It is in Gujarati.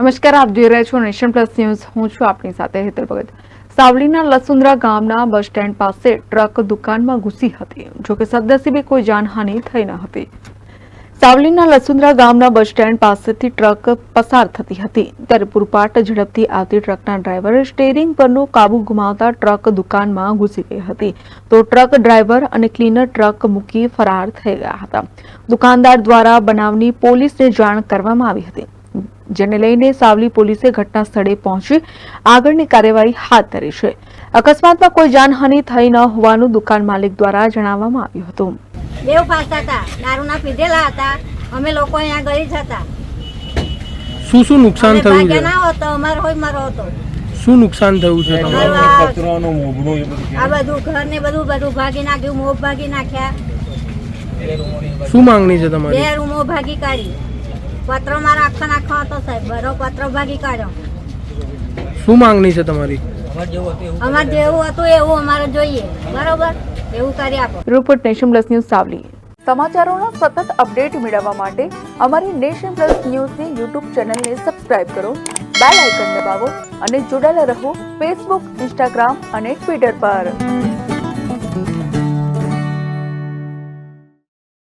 નમસ્કાર, આપ જોઈ રહ્યા છો નેશન પ્લસ ન્યૂઝ. હું છું આપની સાથે હેતલ ભગત. સાવલીના લસુંદ્રા ગામના બસ સ્ટેન્ડ પાસે ટ્રક દુકાનમાં ઘૂસી હતી. જોકે સદનસીબે કોઈ જાનહાનિ થઈ ન હતી. સાવલીના લસુંદ્રા ગામના બસ સ્ટેન્ડ પાસેથી ટ્રક પસાર થતી હતી. ત્યારે પૂરપાટ ઝડપથી આવતી ટ્રકના ડ્રાઈવરે સ્ટેરિંગ પરનો કાબુ ગુમાવતા ટ્રક દુકાનમાં ઘૂસી ગઈ હતી. તો ટ્રક ડ્રાઈવર અને ક્લીનર ટ્રક મૂકી ફરાર થઈ ગયા હતા. દુકાનદાર દ્વારા બનાવની પોલીસને જાણ કરવામાં આવી હતી. જેને લઈને સાવલી પોલીસે ઘટના સ્થળે પહોંચી આગળની કાર્યવાહી હાથ ધરી છે. અકસ્માતમાં કોઈ જાનહાનિ થઈ ન હોવાનું દુકાન માલિક દ્વારા જણાવવામાં આવ્યું હતું. બેવ પાસતા હતા. દારૂના પીધેલા હતા. અમે લોકો અહીંયા જ હતા. શું શું નુકસાન થયું છે? ના હોતો અમારો હોય મારો હતો. શું નુકસાન થયું છે? તમારું આ- કચરાનો મોભડો એ બધું આ બધું ઘર ને બધું બધું ભાગી નાખ્યું મોભ ભાગી નાખ્યા. શું માંગણી છે તમારી? બે રૂમો ભાગી કાઢી. પત્ર મારા આખો નાખો હતો સાહેબ. બરો પત્રો ભાગી કાઢ્યો. શું માંગણી છે તમારી? અમારે જેવું હતું એવું અમારે જોઈએ. બરોબર? એવું કરી આપો. Report nation plus news Savli. સમાચારોના સતત અપડેટ મેળવવા માટે અમારી નેશન પ્લસ ન્યૂઝની યુટ્યુબ ચેનલને સબસ્ક્રાઇબ કરો બેલ આઇકન દબાવો અને જોડાયેલા રહો ફેસબુક ઇન્સ્ટાગ્રામ અને ટ્વિટર પર.